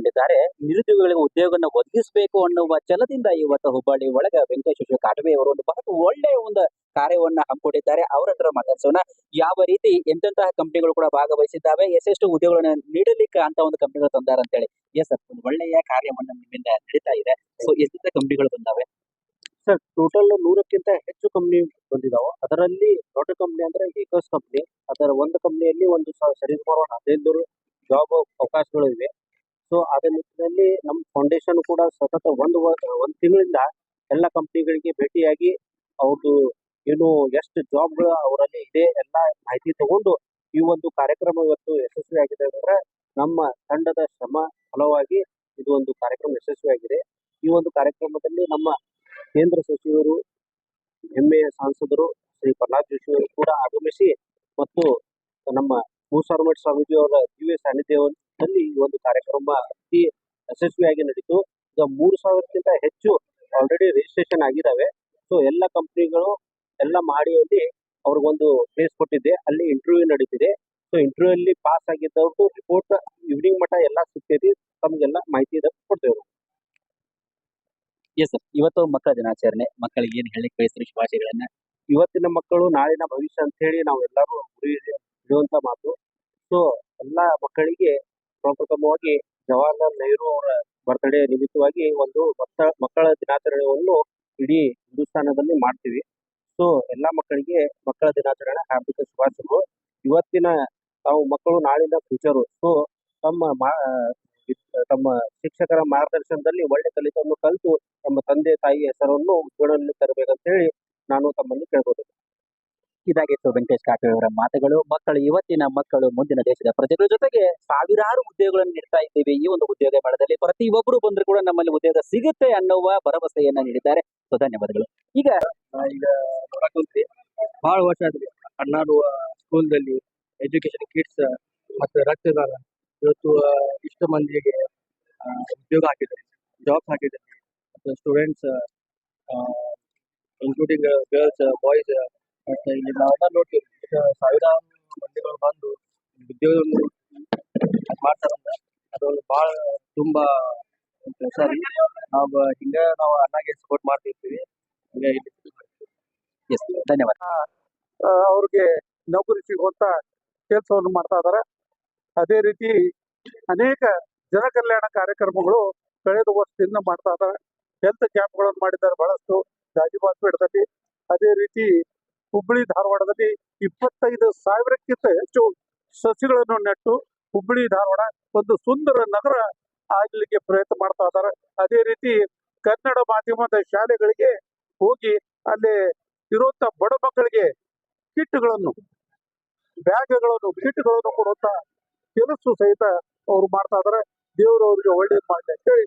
ಹಮ್ಮಿಕೊಂಡಿದ್ದಾರೆ ನಿರುದ್ಯೋಗಿಗಳಿಗೆ ಉದ್ಯೋಗವನ್ನು ಒದಗಿಸಬೇಕು ಅನ್ನುವ ಛಲದಿಂದ ಇವತ್ತು ಹುಬ್ಬಳ್ಳಿ ಒಳಗ ವೆಂಕಟೇಶ್ವರ ಕಾಟವೇ ಅವರು ಒಂದು ಬಹಳ ಒಳ್ಳೆಯ ಒಂದು ಕಾರ್ಯವನ್ನ ಹಮ್ಮಿಕೊಂಡಿದ್ದಾರೆ. ಅವರ ಹತ್ರ ಮಾತಾಡ್ಸೋಣ. ಯಾವ ರೀತಿ ಎಂತೆಂತಹ ಕಂಪನಿಗಳು ಕೂಡ ಭಾಗವಹಿಸಿದ್ದಾವೆ, ಎಷ್ಟೆಷ್ಟು ಉದ್ಯೋಗಗಳನ್ನ ನೀಡಲಿಕ್ಕೆ ಅಂತ ಒಂದು ಕಂಪನಿಗಳು ತಂದಾರ ಅಂತ ಹೇಳಿ ಎಸ್ ಸರ್ ಒಂದು ಒಳ್ಳೆಯ ಕಾರ್ಯವನ್ನು ನಿಮ್ಮಿಂದ ನಡೀತಾ ಇದೆ. ಸೊ ಎಷ್ಟೆಂತ ಕಂಪನಿಗಳು ಬಂದಾವೆ? ಸರ್ ಟೋಟಲ್ ನೂರಕ್ಕಿಂತ ಹೆಚ್ಚು ಕಂಪ್ನಿ ಬಂದಿದಾವೆ. ಅದರಲ್ಲಿ ದೊಡ್ಡ ಕಂಪ್ನಿ ಅಂದ್ರೆ ಏಕಸ್ ಕಂಪ್ನಿ ಅದರ ಒಂದು ಕಂಪ್ನಿಯಲ್ಲಿ ಒಂದು ಸರಿ ಸರಿಸುಮಾರು ಒಂದು ಹದಿನೈದು ಜಾಬ್ ಅವಕಾಶಗಳು ಇವೆ. ಸೊ ಅದೇ ನಿಟ್ಟಿನಲ್ಲಿ ನಮ್ಮ ಫೌಂಡೇಶನ್ ಕೂಡ ಸತತ ಒಂದು ಒಂದು ತಿಂಗಳಿಂದ ಎಲ್ಲ ಕಂಪ್ನಿಗಳಿಗೆ ಭೇಟಿಯಾಗಿ ಅವ್ರದ್ದು ಏನು, ಎಷ್ಟು ಜಾಬ್ಗಳು ಅವರಲ್ಲಿ ಇದೆ ಎಲ್ಲ ಮಾಹಿತಿ ತಗೊಂಡು ಈ ಒಂದು ಕಾರ್ಯಕ್ರಮ ಇವತ್ತು ಯಶಸ್ವಿ ಆಗಿದೆ ಅಂದ್ರೆ ನಮ್ಮ ತಂಡದ ಶ್ರಮ ಫಲವಾಗಿ ಇದು ಒಂದು ಕಾರ್ಯಕ್ರಮ ಯಶಸ್ವಿಯಾಗಿದೆ ಈ ಒಂದು ಕಾರ್ಯಕ್ರಮದಲ್ಲಿ ನಮ್ಮ ಕೇಂದ್ರ ಸಚಿವರು ಹೆಮ್ಮೆಯ ಸಾಂಸದರು ಶ್ರೀ ಪ್ರಹ್ಲಾದ್ ಜೋಶಿ ಕೂಡ ಆಗಮಿಸಿ ಮತ್ತು ನಮ್ಮ ಮೂಸಾರಮಠ ಸ್ವಾಮೀಜಿ ಅವರ ದಿವ್ಯ ಸಾನ್ನಿಧ್ಯದಲ್ಲಿ ಈ ಒಂದು ಕಾರ್ಯಕ್ರಮ ಅತಿ ಯಶಸ್ವಿಯಾಗಿ ನಡೀತು. ಈಗ ಮೂರು ಸಾವಿರಕ್ಕಿಂತ ಹೆಚ್ಚು ಆಲ್ರೆಡಿ ರಿಜಿಸ್ಟ್ರೇಷನ್ ಆಗಿದ್ದಾವೆ ಸೊ ಎಲ್ಲ ಕಂಪ್ನಿಗಳು ಎಲ್ಲ ಮಾಡಿಯಲ್ಲಿ ಅವ್ರಿಗೊಂದು ಪ್ಲೇಸ್ ಕೊಟ್ಟಿದ್ದೆ. ಅಲ್ಲಿ ಇಂಟರ್ವ್ಯೂ ನಡೀತಿದೆ. ಸೊ ಇಂಟರ್ವ್ಯೂ ಅಲ್ಲಿ ಪಾಸ್ ಆಗಿದ್ದವ್ರದ್ದು ರಿಪೋರ್ಟ್ ಈವ್ನಿಂಗ್ ಮಟ್ಟ ಎಲ್ಲ ಸಿಗ್ತೈತಿ. ತಮಗೆಲ್ಲ ಮಾಹಿತಿ ಇದೆ ಕೊಡ್ತೇವೆ ಎಸ್ ಸರ್ ಇವತ್ತು ಮಕ್ಕಳ ದಿನಾಚರಣೆ. ಮಕ್ಕಳಿಗೆ ಏನ್ ಹೇಳಿ ಬಯಸ್ರಿ ಶುಭಾಶಯಗಳನ್ನ. ಇವತ್ತಿನ ಮಕ್ಕಳು ನಾಳಿನ ಭವಿಷ್ಯ ಅಂತ ಹೇಳಿ ನಾವು ಎಲ್ಲರೂ ಗುರಿ ಇಡುವಂತ ಮಾತು. ಸೊ, ಎಲ್ಲ ಮಕ್ಕಳಿಗೆ ಪ್ರಪ್ರಥಮವಾಗಿ ಜವಾಹರ್ಲಾಲ್ ನೆಹರು ಅವರ ಬರ್ತ್ಡೇ ನಿಮಿತ್ತವಾಗಿ ಒಂದು ಮಕ್ಕಳ ಮಕ್ಕಳ ದಿನಾಚರಣೆಯನ್ನು ಇಡೀ ಹಿಂದೂಸ್ತಾನದಲ್ಲಿ ಮಾಡ್ತೀವಿ. ಸೊ, ಎಲ್ಲ ಮಕ್ಕಳಿಗೆ ಮಕ್ಕಳ ದಿನಾಚರಣೆ ಹಾರ್ದಿಕ ಶುಭಾಶಯಗಳು. ಇವತ್ತಿನ ತಾವು ಮಕ್ಕಳು ನಾಳಿನ ಫ್ಯೂಚರು ಸೊ, ತಮ್ಮ ತಮ್ಮ ಶಿಕ್ಷಕರ ಮಾರ್ಗದರ್ಶನದಲ್ಲಿ ಒಳ್ಳೆ ಕಲಿತವನ್ನು ಕಲಿತು, ತಮ್ಮ ತಂದೆ ತಾಯಿ ಹೆಸರನ್ನು ಉಜ್ವಲದಲ್ಲಿ ತರಬೇಕಂತ ಹೇಳಿ ನಾನು ತಮ್ಮಲ್ಲಿ ಕೇಳ್ಕೊತೀನಿ ಇದಾಗಿತ್ತು. ವೆಂಕಟೇಶ್ ಕಾಟೆ ಅವರ ಮಾತುಗಳು, ಮಕ್ಕಳು, ಇವತ್ತಿನ ಮಕ್ಕಳು, ಮುಂದಿನ ದೇಶದ ಪ್ರಜೆಗಳ ಜೊತೆಗೆ ಸಾವಿರಾರು ಉದ್ಯೋಗಗಳನ್ನು ನೀಡ್ತಾ ಇದ್ದೀವಿ. ಈ ಒಂದು ಉದ್ಯೋಗ ಪ್ರತಿ ಒಬ್ಬರು ಬಂದ್ರು ಕೂಡ ನಮ್ಮಲ್ಲಿ ಉದ್ಯೋಗ ಸಿಗುತ್ತೆ ಅನ್ನುವ ಭರವಸೆಯನ್ನ ನೀಡಿದ್ದಾರೆ. ಸೊ, ಧನ್ಯವಾದಗಳು. ಈಗ ಈಗ ಬಹಳ ವರ್ಷ ಆದ್ರಿ ಸ್ಕೂಲ್ ಸ್ಕೂಲ್ದಲ್ಲಿ ಎಜುಕೇಶನ್ ಕಿಟ್ಸ್ ಮತ್ತೆ ರಕ್ತದಾನ ಇವತ್ತು ಇಷ್ಟು ಮಂದಿಗೆ ಉದ್ಯೋಗ ಹಾಕಿದ್ದಾರೆ. ಜಾಬ್ ಹಾಕಿದ್ದಾರೆ. ಮತ್ತು ಸ್ಟೂಡೆಂಟ್ಸ್ ಇನ್ಕ್ಲೂಡಿಂಗ್ ಗರ್ಲ್ಸ್ ಬಾಯ್ಸ್ ಮತ್ತು ಇಲ್ಲಿ ನಾವೆಲ್ಲ ನೋಡ್ತೀವಿ ಸಾವಿರಾರು ಮಂದಿಗಳು ಬಂದು ಉದ್ಯೋಗ ಮಾಡ್ತಾರಂದ್ರೆ ಅದೊಂದು ಭಾಳ ತುಂಬಾ ಸರಿ ನಾವು ಹಿಂಗ ನಾವು ಅಣ್ಣಗೆ ಸಪೋರ್ಟ್ ಮಾಡ್ತಿರ್ತೀವಿ ಎಸ್ ಧನ್ಯವಾದ. ಅವ್ರಿಗೆ ನೌಕರಿ ಸಿಗುವಂತ ಕೆಲಸವನ್ನು ಮಾಡ್ತಾ ಇದ್ದಾರೆ. ಅದೇ ರೀತಿ ಅನೇಕ ಜನ ಕಲ್ಯಾಣ ಕಾರ್ಯಕ್ರಮಗಳು ಕಳೆದ ವರ್ಷದಿಂದ ಮಾಡ್ತಾ ಇದ್ದಾರೆ. ಹೆಲ್ತ್ ಕ್ಯಾಂಪ್ಗಳನ್ನು ಮಾಡಿದ್ದಾರೆ. ಬಹಳಷ್ಟು ಗಾಜಿಬಾಸ್ಪೇಟದಲ್ಲಿ ಅದೇ ರೀತಿ ಹುಬ್ಬಳ್ಳಿ ಧಾರವಾಡದಲ್ಲಿ ಇಪ್ಪತ್ತೈದು ಸಾವಿರಕ್ಕಿಂತ ಹೆಚ್ಚು ಸಸಿಗಳನ್ನು ನೆಟ್ಟು ಹುಬ್ಬಳ್ಳಿ ಧಾರವಾಡ ಒಂದು ಸುಂದರ ನಗರ ಆಗ್ಲಿಕ್ಕೆ ಪ್ರಯತ್ನ ಮಾಡ್ತಾ ಇದ್ದಾರೆ. ಅದೇ ರೀತಿ ಕನ್ನಡ ಮಾಧ್ಯಮದ ಶಾಲೆಗಳಿಗೆ ಹೋಗಿ ಅಲ್ಲಿ ಇರುವಂತ ಬಡ ಮಕ್ಕಳಿಗೆ ಕಿಟ್ಗಳನ್ನು, ಬ್ಯಾಗ್ಗಳನ್ನು, ಕಿಟ್ಗಳನ್ನು ಕೊಡುವಂತ ಕೆಲಸ ಸಹಿತ ಅವ್ರು ಮಾಡ್ತಾ ಇದಾರೆ ದೇವರು ಅವರಿಗೆ ಒಳ್ಳೇದು ಮಾಡಲಿ ಅಂತ ಹೇಳಿ